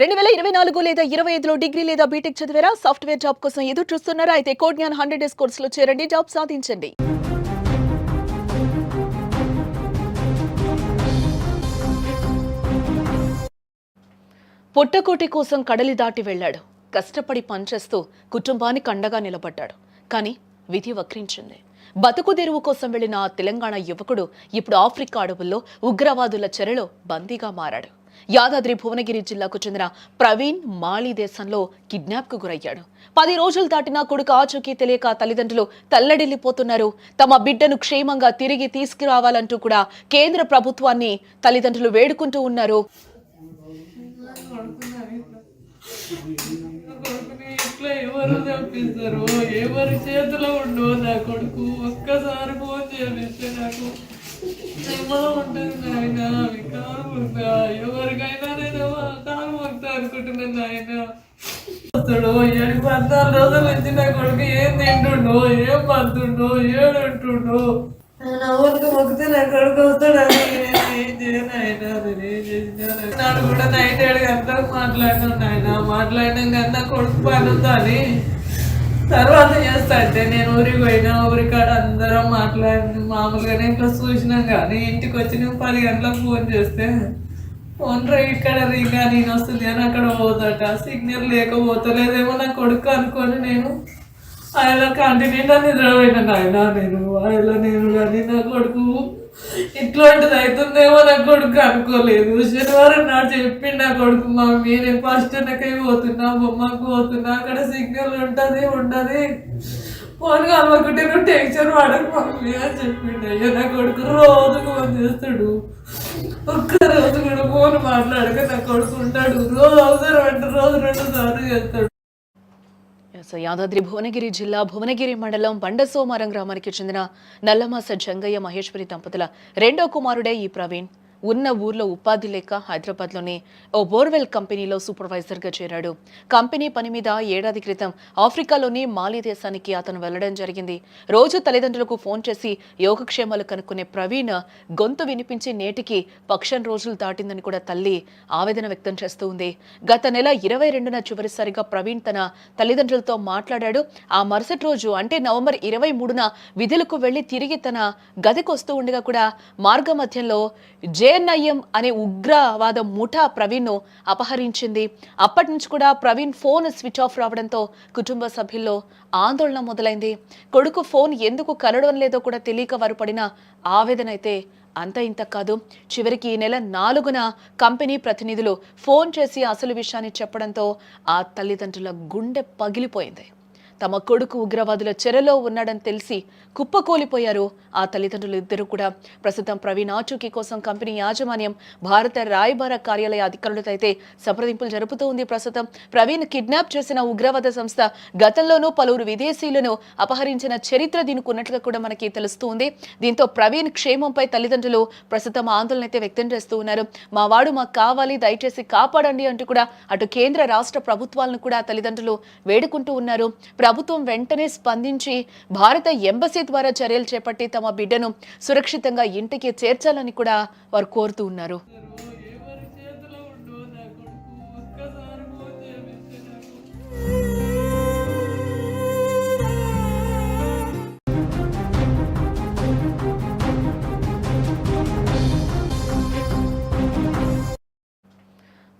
రెండు వేల ఇరవై నాలుగు లేదా ఇరవై ఐదులో డిగ్రీ లేదా బీటెక్ చదివారా? సాఫ్ట్వేర్ జాబ్ కోసం ఎదురు చూస్తున్నారా? అయితే కోడ్ జ్ఞాన్ హండ్రెడ్ డేస్ కోర్సులో చేరండి జాబ్ సాధించండి. పుట్టకోటి కోసం కడలి దాటి వెళ్ళాడు. కష్టపడి పనిచేస్తూ కుటుంబానికి అండగా నిలబడ్డాడు. కానీ విధి వక్రించింది. బతుకు తెరువు కోసం వెళ్ళిన ఆ తెలంగాణ యువకుడు ఇప్పుడు ఆఫ్రికా అడవుల్లో ఉగ్రవాదుల చెరలో బందీగా మారాడు. యాదాద్రి భువనగిరి జిల్లాకు చెందిన ప్రవీణ్ మాళీ దేశంలో కిడ్నాప్కు గురయ్యాడు. పది రోజులు దాటినా కొడుకు ఆచూకీ తెలియక తల్లిదండ్రులు తల్లడిల్లిపోతున్నారు. తమ బిడ్డను క్షేమంగా తిరిగి తీసుకురావాలంటూ కూడా కేంద్ర ప్రభుత్వాన్ని తల్లిదండ్రులు వేడుకుంటూ ఉన్నారు. ఇట్లా ఎవరు తప్పిస్తారు? ఎవరి చేతిలో ఉండవు నా కొడుకు. ఒక్కసారి ఫోన్ చేపిస్తే నాకు అవి కారు ఎవరికైనా నేను కారు మొక్తా అనుకుంటున్నాను నాయన. వస్తాడు ఏడు పద్నాలుగు రోజుల నుంచి నా కొడుకు ఏం తింటుండో ఏం పడుతుండో ఏడుంటుండో నా ఊరికి మొక్కితే నా కొడుకు వస్తాడని ఏం చేయను ఆయన నేను ఏం నాడు కూడా నైట్ ఏడు గంటలకు మాట్లాడినాను నాయన. మాట్లాడినాం నా కొడుకు పని ఉందని తర్వాత చేస్తా అంటే నేను ఊరికి పోయినా ఊరి కాడ అందరం మాట్లాడి మామూలుగానే ఇట్లా చూసినాం కానీ ఇంటికి వచ్చి నేను పది గంటలకు ఫోన్ చేస్తే ఫోన్ రే ఇక్కడ రీగా నేను వస్తుంది అని అక్కడ పోతాట. సిగ్నల్ లేకపోతలేదేమో నా కొడుకు అనుకొని నేను ఆయన కంటిన్యూగా నిద్రపోయినా ఆయన నేను. ఆయన నేను కానీ నా కొడుకు ఇట్లాంటిది అవుతుందేమో నా కొడుకు అనుకోలేదు. శనివారం నాడు చెప్పిండు నా కొడుకు మమ్మీ నేను ఫస్ట్ వెనకై పోతున్నా బొమ్మకు పోతున్నా అక్కడ సిగ్నల్ ఉంటుంది ఉండదు. ఫోన్ కలవకుంటే నువ్వు టెన్షన్ పడకు మమ్మీ అని చెప్పిండు. అయ్యో నా కొడుకు రోజుకు ఫోన్ చేస్తాడు. ఒక్క రోజు కూడా ఫోన్ మాట్లాడక నా కొడుకు ఉంటాడు. రోజు అవసరం అంటే రోజు రెండు సార్లు చేస్తాడు. సో యాదాద్రి భువనగిరి జిల్లా భువనగిరి మండలం బండసోమారం గ్రామానికి చెందిన నల్లమాస జంగయ్య మహేశ్వరి దంపతుల రెండో కుమారుడే ఈ ప్రవీణ్. ఉన్న ఊర్లో ఉపాధి లేక హైదరాబాద్లోని ఓ బోర్వెల్ కంపెనీలో సూపర్వైజర్గా చేరాడు. కంపెనీ పని మీద ఏడాది క్రితం ఆఫ్రికాలోని మాలి దేశానికి అతను వెళ్ళడం జరిగింది. రోజు తల్లిదండ్రులకు ఫోన్ చేసి యోగక్షేమాలు కనుక్కునే ప్రవీణ్ గొంతు వినిపించి నేటికి పక్షం రోజులు దాటిందని కూడా తల్లి ఆవేదన వ్యక్తం చేస్తూ ఉంది. గత నెల ఇరవై రెండున చివరిసారిగా ప్రవీణ్ తన తల్లిదండ్రులతో మాట్లాడాడు. ఆ మరుసటి రోజు అంటే నవంబర్ ఇరవై మూడున విధులకు వెళ్ళి తిరిగి తన గదికి వస్తూ ఉండగా కూడా మార్గ మధ్యంలో ఏఎన్ఐఎం అనే ఉగ్రవాద ముఠా ప్రవీణ్ను అపహరించింది. అప్పటి నుంచి కూడా ప్రవీణ్ ఫోన్ స్విచ్ ఆఫ్ రావడంతో కుటుంబ సభ్యుల్లో ఆందోళన మొదలైంది. కొడుకు ఫోన్ ఎందుకు కలడం లేదో కూడా తెలియక వారు పడిన ఆవేదన అయితే అంత ఇంత కాదు. చివరికి ఈ నెల నాలుగున కంపెనీ ప్రతినిధులు ఫోన్ చేసి అసలు విషయాన్ని చెప్పడంతో ఆ తల్లిదండ్రుల గుండె పగిలిపోయింది. తమ కొడుకు ఉగ్రవాదుల చెరలో ఉన్నాడని తెలిసి కుప్పకూలిపోయారు ఆ తల్లిదండ్రులు ఇద్దరు కూడా ప్రస్తుతం ప్రవీణ్ ఆచూకీ కోసం కంపెనీ యాజమాన్యం భారత రాయబార కార్యాలయ అధికారులతో అయితే సంప్రదింపులు జరుపుతూ ఉంది. ప్రస్తుతం ప్రవీణ్ కిడ్నాప్ చేసిన ఉగ్రవాద సంస్థ గతంలోనూ పలువురు విదేశీయులను అపహరించిన చరిత్ర దీనికి ఉన్నట్లుగా కూడా మనకి తెలుస్తూ ఉంది. దీంతో ప్రవీణ్ క్షేమంపై తల్లిదండ్రులు ప్రస్తుతం ఆందోళన అయితే వ్యక్తం చేస్తూ ఉన్నారు. మా వాడు మాకు కావాలి దయచేసి కాపాడండి అంటూ కూడా అటు కేంద్ర రాష్ట్ర ప్రభుత్వాలను కూడా తల్లిదండ్రులు వేడుకుంటూ ఉన్నారు. ప్రభుత్వం వెంటనే స్పందించి భారత ఎంబసీ ద్వారా చర్యలు చేపట్టి తమ బిడ్డను సురక్షితంగా ఇంటికి చేర్చాలని కూడా వారు కోరుతూ ఉన్నారు.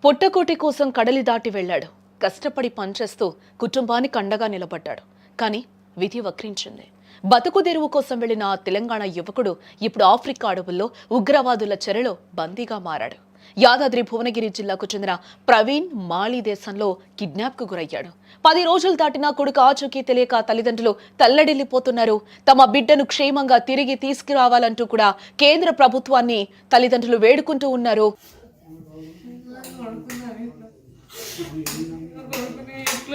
పొట్టకోటి పుట్టకోటి కోసం కడలి దాటి వెళ్ళాడు. కష్టపడి పనిచేస్తూ కుటుంబానికి అండగా నిలబడ్డాడు. కానీ విధి వక్రించింది. బతుకు తెరువు కోసం వెళ్ళిన ఆ తెలంగాణ యువకుడు ఇప్పుడు ఆఫ్రికా అడవుల్లో ఉగ్రవాదుల చెరలో బందీగా మారాడు. యాదాద్రి భువనగిరి జిల్లాకు చెందిన ప్రవీణ్ మాళీ దేశంలో కిడ్నాప్కు గురయ్యాడు. పది రోజులు దాటినా కొడుకు ఆచూకీ తెలియక తల్లిదండ్రులు తల్లడిల్లిపోతున్నారు. తమ బిడ్డను క్షేమంగా తిరిగి తీసుకురావాలంటూ కూడా కేంద్ర ప్రభుత్వాన్ని తల్లిదండ్రులు వేడుకుంటూ ఉన్నారు.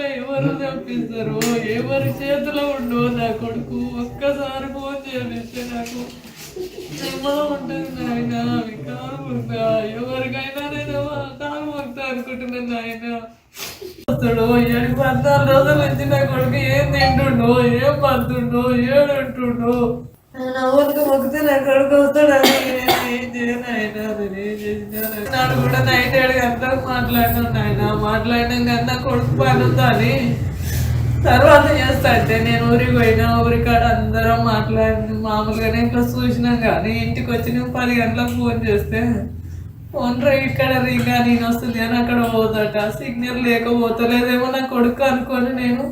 ఇట్లా ఎవరు తప్పిస్తారు ఎవరి చేతిలో ఉండు నా కొడుకు? ఒక్కసారి ఫోన్ చేపిస్తే నాకు నెమ్మది ఉంటుంది నాయన అవి కారు ఎవరికైనా నేను కారు మొక్తా అనుకుంటున్నాను నాయన. వస్తాడు ఏడు పద్నాలుగు రోజుల నుంచి నా కొడుకు ఏం తింటుండో ఏం పడుతుండో ఏడుంటుండో. నా ఊరికి మొక్కితే నా కొడుకు వస్తాడు నాడు కూడా నైట్ ఏడు గంటలకు మాట్లాడినాం ఆయన మాట్లాడినాం కానీ నా కొడుకు పని ఉందని తర్వాత చేస్తా అంటే నేను ఊరికి పోయినా ఊరికాడ అందరం మాట్లాడి మామూలుగానే ఇట్లా చూసినాం కానీ ఇంటికి వచ్చి పది గంటలకు ఫోన్ చేస్తే ఫోన్ రా ఇక్కడ రింగా నేను వస్తుంది అని అక్కడ పోతాట. సిగ్నల్ లేకపోతలేదేమో నా కొడుకు అనుకొని నేను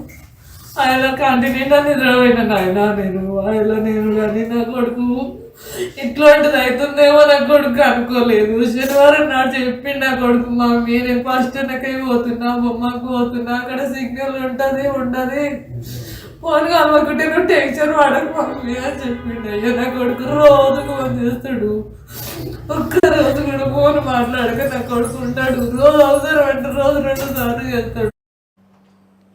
ఆయన కంటిన్యూగా నిద్రపోయినాను ఆయన నేను. ఆయన నేను కానీ నా కొడుకు ఇట్లాంటిది అవుతుందేమో నా కొడుకు అనుకోలేదు. శనివారం నాడు చెప్పిండు నా కొడుకు మమ్మీ నేను ఫస్ట్ అన్నకై పోతున్నా బొమ్మకు పోతున్నా అక్కడ సిగ్నల్ ఉంటుంది ఉండదు. ఫోన్ కలవకుంటే నువ్వు టెన్షన్ పడకు మమ్మీ అని చెప్పిండు. అయ్యో నా కొడుకు రోజు ఫోన్ చేస్తాడు. ఒక్క రోజు కూడా ఫోన్ మాట్లాడక నా కొడుకు ఉంటాడు. రోజు అవసరం రోజు రెండు సార్లు చేస్తాడు.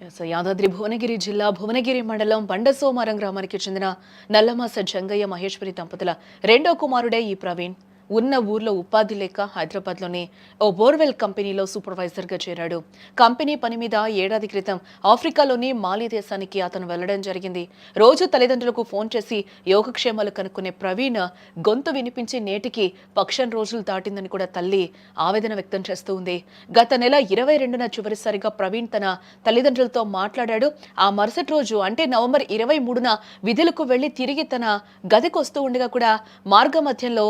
ఎస్, యాదాద్రి భువనగిరి జిల్లా భువనగిరి మండలం బండసోమారం గ్రామానికి చెందిన నల్లమాస జంగయ్య మహేశ్వరి దంపతుల రెండో కుమారుడే ఈ ప్రవీణ్. ఉన్న ఊర్లో ఉపాధి లేక హైదరాబాద్లోని ఓ బోర్వెల్ కంపెనీలో సూపర్వైజర్గా చేరాడు. కంపెనీ పని మీద ఏడాది క్రితం ఆఫ్రికాలోని మాలి దేశానికి అతను వెళ్ళడం జరిగింది. రోజు తల్లిదండ్రులకు ఫోన్ చేసి యోగక్షేమాలు కనుక్కునే ప్రవీణ్ గొంతు వినిపించి నేటికి పక్షం రోజులు దాటిందని కూడా తల్లి ఆవేదన వ్యక్తం చేస్తూ ఉంది. గత నెల ఇరవై రెండున చివరిసారిగా ప్రవీణ్ తన తల్లిదండ్రులతో మాట్లాడాడు. ఆ మరుసటి రోజు అంటే నవంబర్ ఇరవై మూడున విధులకు వెళ్ళి తిరిగి తన గదికొస్తూ ఉండగా కూడా మార్గ మధ్యంలో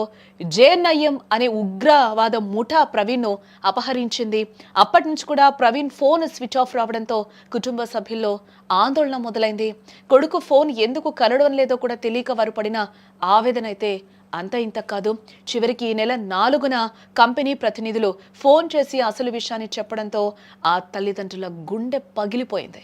జేఎన్ఐఎం అనే ఉగ్రవాద ముఠా ప్రవీణ్ను అపహరించింది. అప్పటి నుంచి కూడా ప్రవీణ్ ఫోన్ స్విచ్ ఆఫ్ రావడంతో కుటుంబ సభ్యుల్లో ఆందోళన మొదలైంది. కొడుకు ఫోన్ ఎందుకు కలడం లేదో కూడా తెలియక వారు పడిన ఆవేదన అయితే అంత ఇంత కాదు. చివరికి ఈ నెల నాలుగున కంపెనీ ప్రతినిధులు ఫోన్ చేసి అసలు విషయాన్ని చెప్పడంతో ఆ తల్లిదండ్రుల గుండె పగిలిపోయింది.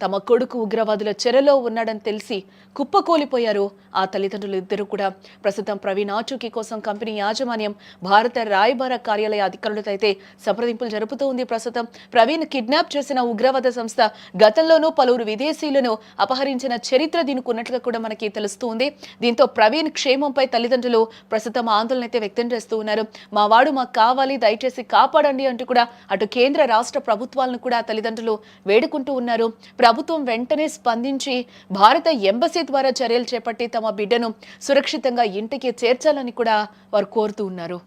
తమ కొడుకు ఉగ్రవాదుల చెరలో ఉన్నాడని తెలిసి కుప్పకూలిపోయారు. ఆ తల్లిదండ్రులు ఇద్దరు కూడా ప్రస్తుతం ప్రవీణ్ ఆచూకీ కోసం కంపెనీ యాజమాన్యం భారత రాయబార కార్యాలయ అధికారులతో అయితే సంప్రదింపులు జరుపుతూ ఉంది. ప్రస్తుతం ప్రవీణ్ కిడ్నాప్ చేసిన ఉగ్రవాద సంస్థ గతంలోనూ పలువురు విదేశీయులను అపహరించిన చరిత్ర దీనికి ఉన్నట్లుగా కూడా మనకి తెలుస్తూ ఉంది. దీంతో ప్రవీణ్ క్షేమంపై తల్లిదండ్రులు ప్రస్తుతం ఆందోళన అయితే వ్యక్తం చేస్తూ ఉన్నారు. మా వాడు మాకు కావాలి దయచేసి కాపాడండి అంటూ కూడా అటు కేంద్ర రాష్ట్ర ప్రభుత్వాలను కూడా తల్లిదండ్రులు వేడుకుంటూ ఉన్నారు. ప్రభుత్వం వెంటనే స్పందించి భారత ఎంబసీ ద్వారా చర్యలు చేపట్టి తమ బిడ్డను సురక్షితంగా ఇంటికి చేర్చాలని కూడా వారు కోరుతూ ఉన్నారు.